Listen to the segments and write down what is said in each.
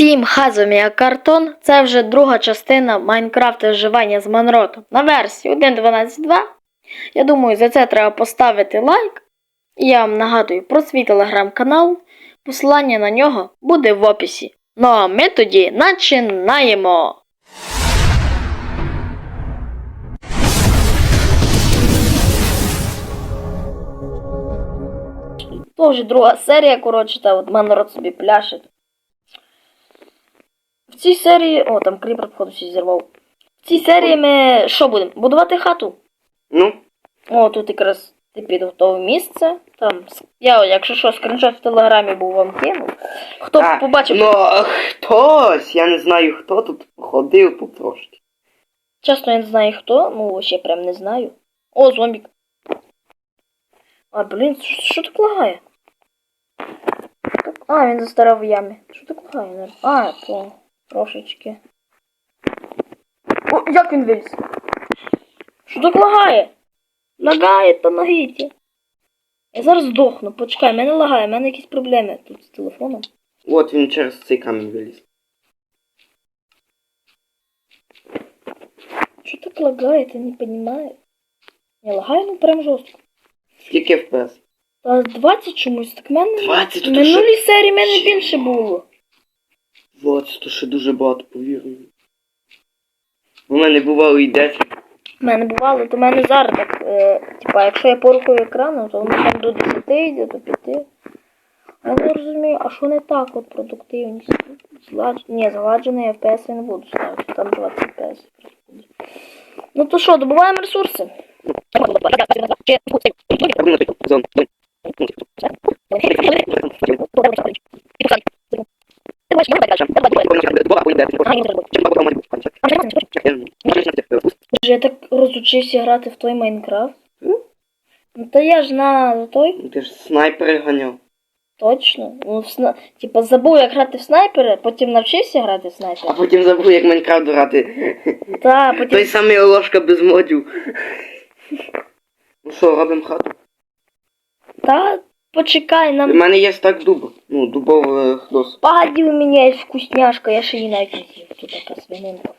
Всім хазом картон це вже друга частина Майнкрафт виживання з Манротом на версії 1.12.2. Я думаю, за це треба поставити лайк. І я вам нагадую про свій телеграм-канал. Посилання на нього буде в описі. Ну а ми тоді починаємо. То вже друга серія, коротше, та от Манрот собі пляшить. Цій серії. О, там кріпер, походу, всі зірвав. В цій серії ми що будемо? Будувати хату. Ну, О, тут якраз ти підготовив місце. Там, я, якщо що, скріншот в телеграмі був вам кинув. Хто а, побачив, Ну, хтось, я не знаю хто тут ходив тут трошки. чесно, я не знаю хто, ну ще прям не знаю. О, зомбік. А, блін, що, так лагає? А, він застарав в ямі. Що так лагає? А, то трошечки. О, як він виліз? Що так лагає? Лагає, помогите. Я зараз здохну, почекай, мене лагає, в мене якісь проблеми тут з телефоном. От він через цей камінь виліз. Що так лагає, я не понимаю. Не лагає, ну прям жорстко. Скільки FPS? Та 20 чомусь, так в мене 20, в минулій серії в мене більше було. Вот, то ще дуже багато, повірю. У мене бувало і 10. В мене бувало, то в мене зараз так, е, типа, якщо я порухаю екраном, то воно там до 10 йде, до 5. Я не розумію, а що не так от продуктивність? Злад... Ні, згладжений FPS я не буду ставити, там 20 FPS. Ну то що, добуваємо ресурси? Я так розучився грати в той Майнкрафт. Ну та я ж на той, Ти ж снайпери ганяв. точно. Ну, в сна... Типа забув, як грати в снайпера, потім навчився грати в А потім забув, як Майнкрафт грати. Та, потім. Той самий ложка без модів. Ну що, робимо хату? Та почекай, У нам. мене є стак дуб. Ну, дубов хлос. Погоди, у мене є вкусняшка, я ще її навіть не з'їв. Тут така свининка.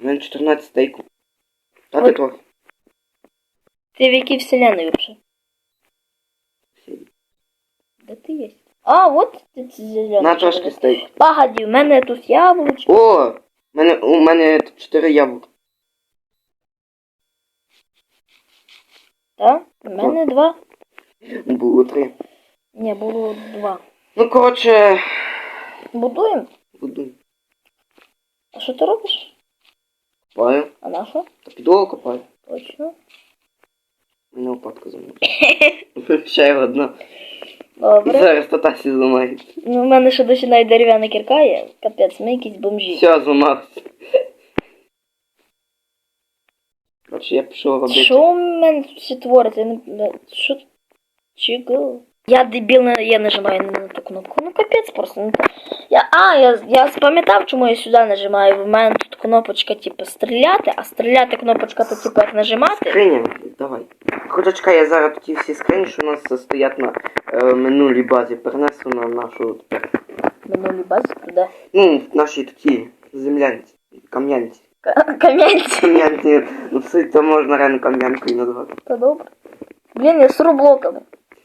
У мене 14 стейків. Та ти От. трохи. Ти в якій вселенной вообще? Де ти є? А, от ти це зелений. На трошки стейк. Погоди, у мене тут яблучко. О! Мене, у мене тут 4 яблука. Та? У мене два. Було 3. Ні, було два. Ну, коротше, Будуємо? буду. А що ти робиш? Копаю. А на що? Та підлогу копаю. Точно. Мене лопатка замовила. Ще одна. Добре. Зараз татасі зламається. Ну, в мене ще досі навіть дерев'яна кірка є. Капець, ми якісь бомжі. Все, зламався. Коротше, я пішов робити. Що у мене все твориться? Я не... Що? Чого? Я дебіл, я нажимаю на ту кнопку. Ну капець просто. Ну, я, а, я, я спам'ятав, чому я сюди нажимаю. В мене тут кнопочка, типу, стріляти, а стріляти кнопочка, то типу як нажимати. Скриня, давай. Хоча чекай, я зараз ті всі скрині, що у нас стоять на е, минулій базі, перенесу на нашу тепер. Минулі бази туди. Ну, наші такі землянці, кам'янці. Кам'янці. Кам'янці, ну все, то можна реально кам'янкою назвати. Та добре. Блін, я сру блоками.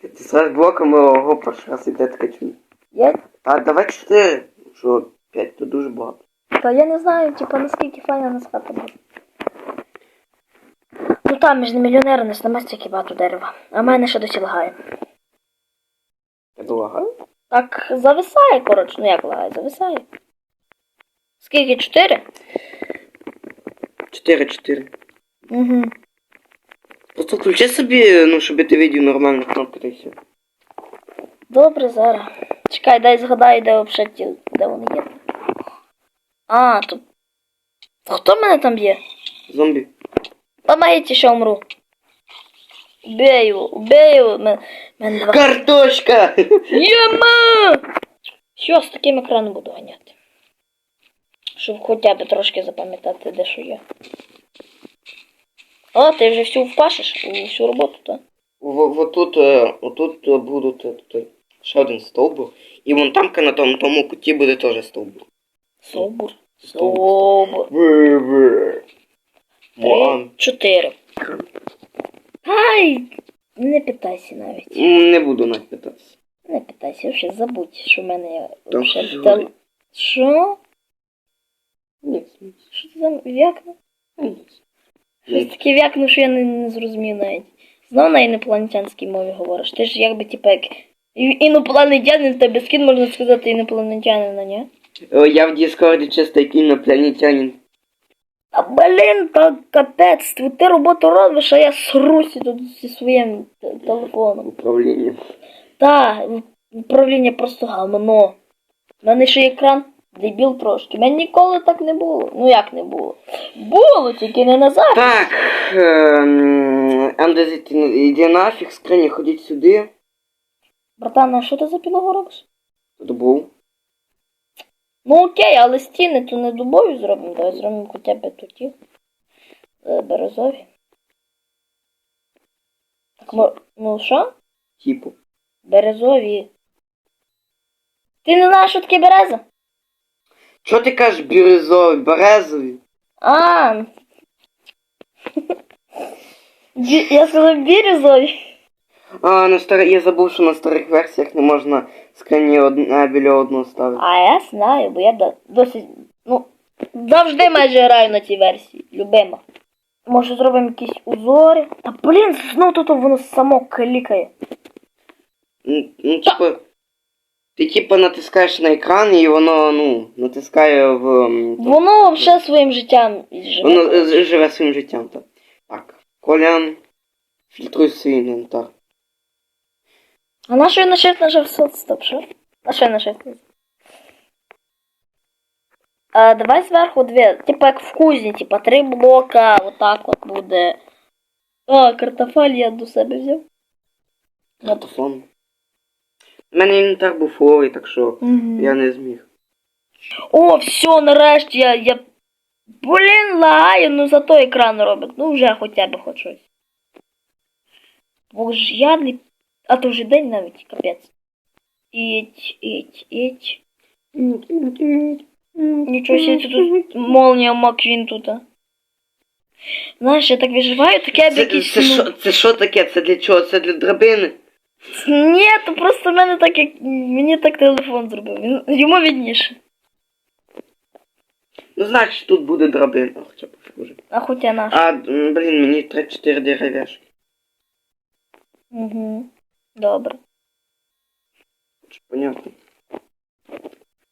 Ти з блоками ого, перший раз іде таке. Я, А давай чотири, що п'ять, то дуже багато. та я не знаю, типу, наскільки файна нас хата буде. Ну там, ми ж не мільйонери, нас нема стільки багато дерева. А в мене ще досі лагає. Я долагаю? Так зависає, коротше, ну як лагає, зависає. Скільки? Чотири? Чотири, чотири. Угу. Просто включи собі, ну, щоб ти видів нормальну кнопку, та й все. Добре, зараз. Чекай, дай згадаю, де взагалі ті, де вони є. А, тут. А хто мене там б'є? Зомбі. Помогите, що умру. Убей його, убей його. Мен, мен два. Картошка! Єма! Що з таким екраном буду ганяти? Щоб хоча б трошки запам'ятати, де що є. О, ти вже всю впашеш, у всю роботу, так? В- Вот тут, е, отут е, будуть е, тут, ще один стовбур. І вон там на тому, тому куті буде теж стовбур. Стовбур. Бе-бе. Три, чотири. Ай! Не питайся навіть. Не буду навіть питатися. Не питайся, вже забудь, що в мене є. Вже що тел- Що? Ні, Що ти там в'якнув? Щось таке в'якнув, що я не, не зрозумів навіть. Знов на інопланетянській мові говориш. Ти ж якби типу як інопланетянин, в тебе скін можна сказати інопланетянина, ні? О, Я в Діскорді чисто як інопланетянин. А блін, та капець, ти, ти роботу робиш, а я сруся тут зі своїм телефоном. Управління. Та, управління просто гамно. У мене ще екран дебіл трошки. Мене ніколи так не було. Ну як не було? Було, тільки не на запис. Так, ем, іди нафіг, скрині, ходіть сюди. Братан, а що ти за підлогу робиш? Тут був. Ну окей, але стіни то не дубові зробимо, давай зробимо хоча б тут е, Березові. Так, мо- ну що? Типу. Березові. Ти не знаєш, що таке береза? Що ти кажеш бірюзовий, березовий? А. Бі- Я сказав бірюзові. А, на старих, я забув, що на старих версіях не можна скрині одна біля одного ставити. А я знаю, бо я до- досить. Ну, завжди майже граю на цій версії. Любима. Може зробимо якісь узори. Та блін, знов тут воно само клікає. Ну, ну, типу, ти типу натискаєш на екран і воно, ну, натискає в. Воно взагалі своїм життям живе. Воно е, живе своїм життям, так. Так. Колян, фільтруй свій інвентар. А на що я на shift нажав стоп, стоп, що? На що я на нажав? А, давай зверху дві, типа як в кузні, типа три блока, отак от буде. А, картофель я до себе взяв. Картофон. У мене інвентар був фуловий, так що я не зміг. О, все, нарешті я. я... Блін, лагаю, ну зато екран робить. Ну вже хоча б хоч щось. Боже, я не... А то вже день навіть, капець. Іть, іть, іть. Нічого себе, тут молнія Маквін тут. а. Знаєш, я так виживаю, таке б Це, якийсь. це, ну, що, це що таке? Це для чого? Це для драбини? Ні, то просто мене так як. Мені так телефон зробив. Він... Йому відніше. Ну, значить, тут буде драбина. Хоча б вже. А хоча наш. А, м, блін, мені 3-4 дерев'яшки. Угу. Добре. Чи Понятно.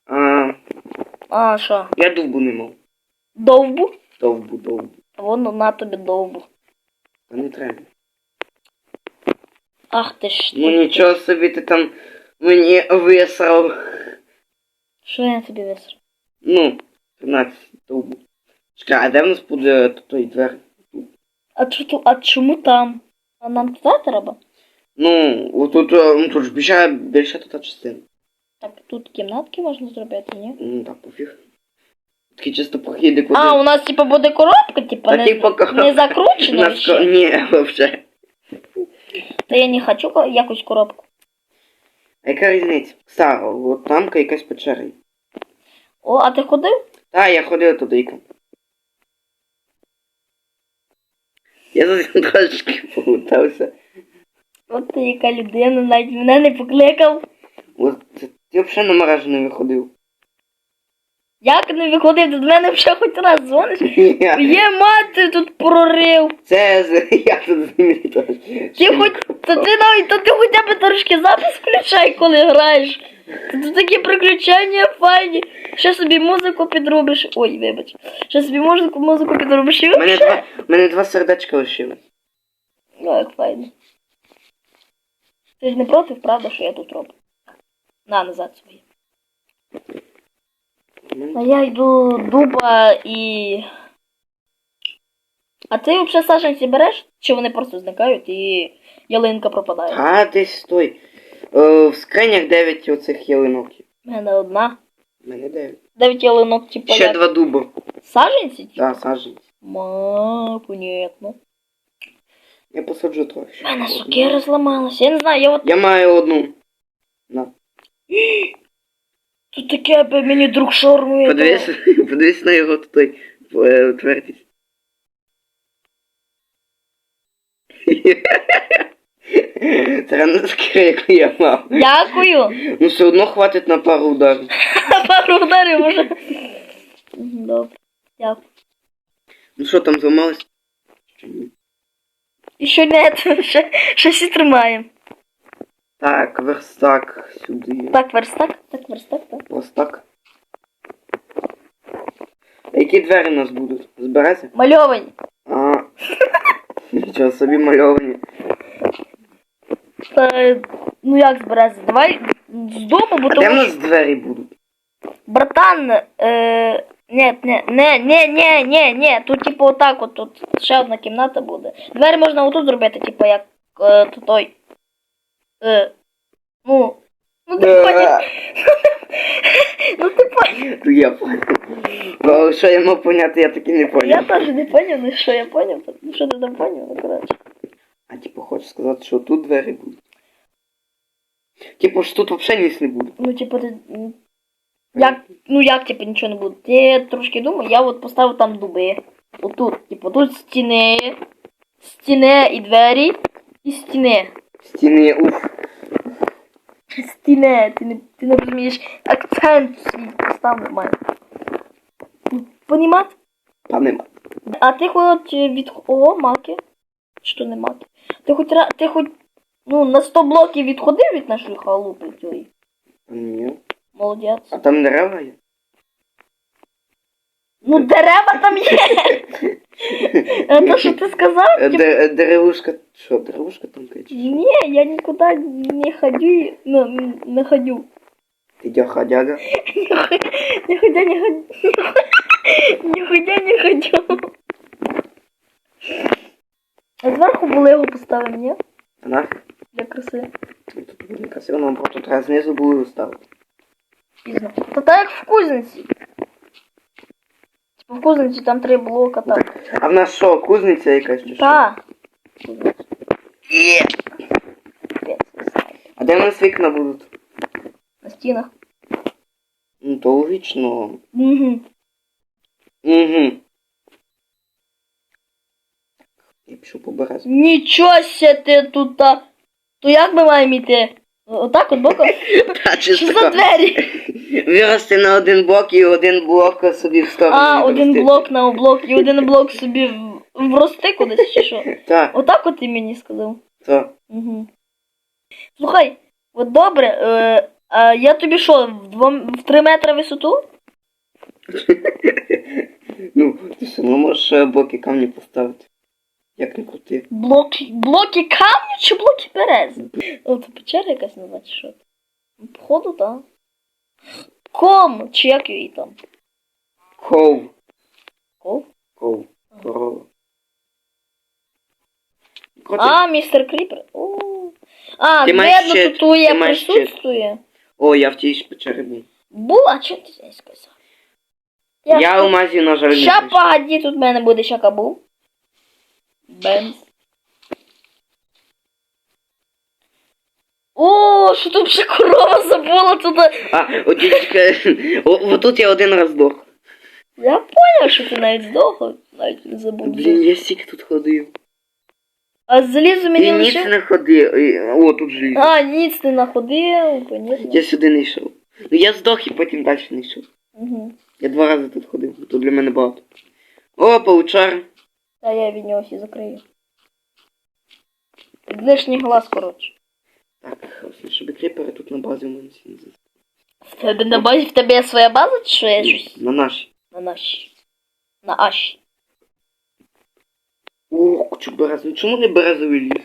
А, А, що? я довбу не мав. Довбу? Довбу, довбу. Воно на тобі довбу. Та не треба. Ах ти ж. Ну нічого собі ти там мені висрав. Що я тобі висрав? Ну, 13 довбу. Чекай, а де в нас буде той двері? А, чу- а чому там? А нам туди треба? Ну, отут, е, ну, тут ж більше, більше тут частина. Так, тут кімнатки можна зробити, ні? Ну, так, пофіг. Такий чисто прохід, куди... А, у нас типа буде коробка, типа Та не, типа не закручена. Ще? Ні, вообще. Та я не хочу якусь коробку. А яка різниця? Стара, от тамка якась печера. О, а ти ходив? Та, я ходив туди. Я зараз трошки полутався. От ти яка людина, навіть мене не покликав. От ти, взагалі на мережу не виходив. Як не виходив, до мене вже хоч раз дзвониш? Є мати тут прорив. Це я тут з ними. Ти хоч, то ти навіть, то ти хоча б трошки запис включай, коли граєш. Тут такі приключення файні. Ще собі музику підробиш. Ой, вибач. Ще собі музику, музику підробиш і У мене два, мене два сердечка лишилось. Ну, як файно. Ти ж не проти, правда, що я тут роблю? На, назад своє. А я йду дуба і. А ти взагалі саженці береш? Чи вони просто зникають і ялинка пропадає? А, десь стой. Е, в скринях 9 оцих ялинок. У мене одна. У мене 9. Дев'ять ялинок, типу, Ще як два дуба. саженці? Типу? Так, саджанці. Ма, понятно. Я посаджу трохи. У мене сокира зламалася. Я не знаю, я от. Я маю одну. На. Тут таке аби мені друг шормує. Подивись, подивись на його той е, твердість. Це не таке, як я мав. Дякую. Ну все одно хватить на пару ударів. Пару ударів може. Добре. Дякую. Ну що там зламалось? Чи ні? І що не, ще, ще всі тримаємо. Так, верстак сюди. Так, верстак, так, верстак, так. Ось так. Які двері у нас будуть? З берези? Мальовані. А. Нічого собі мальовані. Та, ну як збиратися? Давай з дому, бо А де в тому нас що... двері будуть? Братан, е... Ні, не, не, не, не, не, не, тут типу отак от, тут ще одна кімната буде. Двері можна отут зробити, типу як е, то той. Е, ну. Ну ти поняв. Ну ти поняв. Ну я понял. Ну, що я мав поняти, я таки не Я поняв. теж не поняв, ну що я поняв, ну що ти там поняв, ну коротше. А типу хочеш сказати, що тут двері будуть. Типу ж тут взагалі ніс не буде. Ну, типу, ти. Як, ну як, типу, нічого не буде. Я трошки думаю, я от поставив там дуби. Отут, типу, тут стіни, стіни і двері, і стіни. Стіни, уф. Стіни, ти не, ти не розумієш, акцент свій постав нормально. Понімати? Та нема. А ти хоч від. О, маки. То не маки? Ти хоч ти хоч ну, на 100 блоків відходив від нашої халупи цієї. Ні. Молодець. А там дерева є? Ну, дерева там є. Е, То, що ти сказав? Е, типу, де- е, Деревушка. Що, деревушка там каче? Ні, я нікуди не ходю, ну, не ходю. Ти дяха-дяга. Не ходя, не ходю. Не ходя, не ходю. А зверху булигу поставимо, ні? А нафіг? Для краси. Тут буде красиво, нам просто треба знизу було ставити. Пізно. Та так як в кузниці. В кузниці там три блока там. А в нас що, кузниця якась чи що? Та. Є. Знаю. А де в нас вікна будуть? На стінах. Ну, то логічно. Угу. Угу. Я пішов по березі. Нічого ся ти тут. та- То як ми маємо йти? Отак от боком? Та Що за двері? Вирости на один блок і один блок собі в сторону. А, один відрости. блок на блок і один блок собі в- врости кудись чи що? Так, Отак от ти мені сказав. так. Угу. Слухай, от добре, е, а я тобі що, в, двом, в 3 метри висоту? Ну, ти все одно можеш е, блоки камні поставити. Як не крути. Блок, блоки камню чи блоки берези? От печера якась чи що? Походу, так. Ком, чи як її там? Ков. Ков? Ков. Корова. А, містер Кріпер. О. А, Ти маєш тут я маєш щит. присутствує. О, я в тій ж печері був. Бу, а чого ти не сказав? Я, у мазі, на жаль, не Ща прийшов. погоді, тут в мене буде ще кабу. Бенз. О, що тут ще корова забула туди. А, от тільки... О, отут я один раз здох. Я поняв, що ти навіть здохав, навіть не забув. Блін, я стільки тут ходив. А залізу мені І ніц лише. не ходив. І- О, тут желізо. А, ніц не находив, понятно. Я сюди не йшов. Ну я здох і потім далі не йшов. Угу. Я два рази тут ходив, тут для мене багато. О, паучар. Та я від нього всі закрию. Лишній глаз, коротше. Так, щоб кріпери тут на базі у мене всі не зас- В тебе на базі в тебе є своя база, чи що я щось? На наші. На нашій. На аші. О, кучу берез. Ну чому не березовий ліс?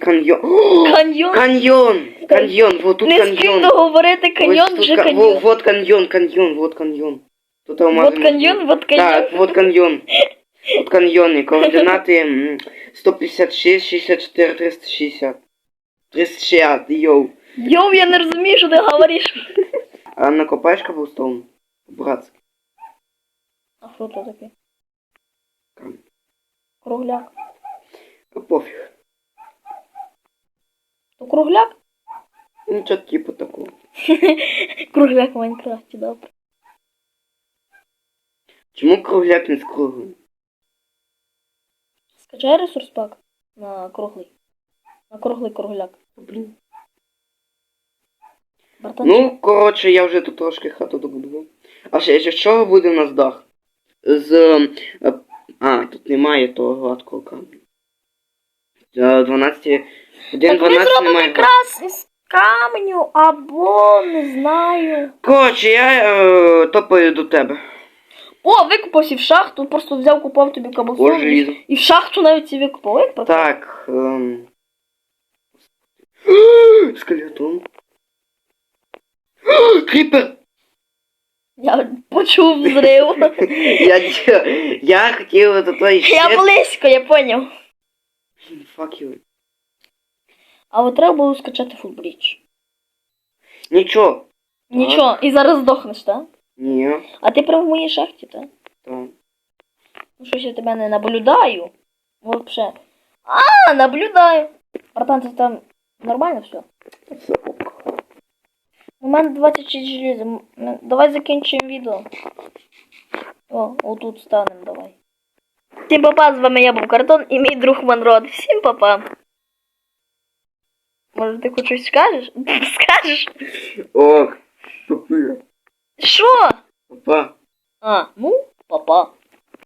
Каньйон. О, Каньйон? каньйон! Каньйон, вот тут Не каньйон. спільно говорити каньйон, Ось тут вже ка- каньйон. Вот каньйон, каньйон, вот каньйон. Тут Вот каньйон, вот каньйон. Так, вот каньйон. Каньйони. Координати 156, 64, 360. 360, йоу. Йоу, я не розумію, що ти говориш. А накопаєш каблстоун? Братський. А що це таке? Камінь. Кругляк. А пофіг. То кругляк? Ну, Нічого типу такого. Кругляк в Майнкрафті, добре. Чому кругляк не з круглим? Скачай ресурс пак на круглий. На круглий кругляк. Блін. Ну, коротше, я вже тут трошки хату добудував. А ще, ще що буде у нас дах? З. е, А, тут немає того гладкого каменю. Е, 12. Один Так ми 12 зробимо немає. якраз із каменю або не знаю. Коротше, я е, топаю до тебе. О, викупався в шахту, просто взяв, купав тобі О, каблсон. желізо. І в шахту навіть і викупав. Як? Так. Ем... Скелетон. Кріпер! Я почув взрив. Я, я хотів до той Я близько, я поняв. Fuck you. А от треба було скачати футбріч. Нічого. Нічого, і зараз здохнеш, так? Ні. А ти прям в моїй шахті, так? Так. Ну щось я тебе не наблюдаю. Вообще. А, наблюдаю. Братан, це там нормально все? Все ок. У мене 26 желіза. Давай закінчимо відео. О, отут станемо, давай. Всім папа, з вами я був Картон і мій друг Манрод. Всім папа. Може ти хоч щось скажеш? Скажеш? Ок. Папа. Що? Папа. А, ну, папа.